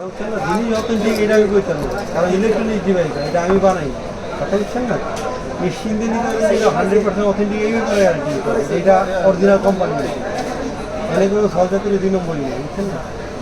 জিনিস অথেন্টিক এটা আমি কইতাম কারণ ইলেকট্রনিক এটা আমি বানাই। কথা না মেশিন দিয়ে হান্ড্রেড পার্সেন্ট অথেন্টিক এই আর কি। এটা অরিজিনাল কোম্পানি মানে কোনো সরকারি দুই নম্বরই বুঝছেন না?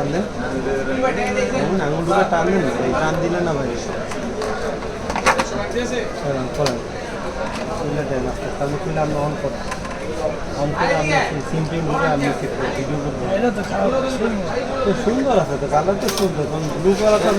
টানলেন আঙুলটা টানলেন এই টান দিলেন না ভাই হ্যাঁ, করেন। খুলে দেন আস্তে আমি খুলে আপনি অন করেন। অন করে করব সুন্দর আছে তো কালার তো সুন্দর ব্লু কালারটা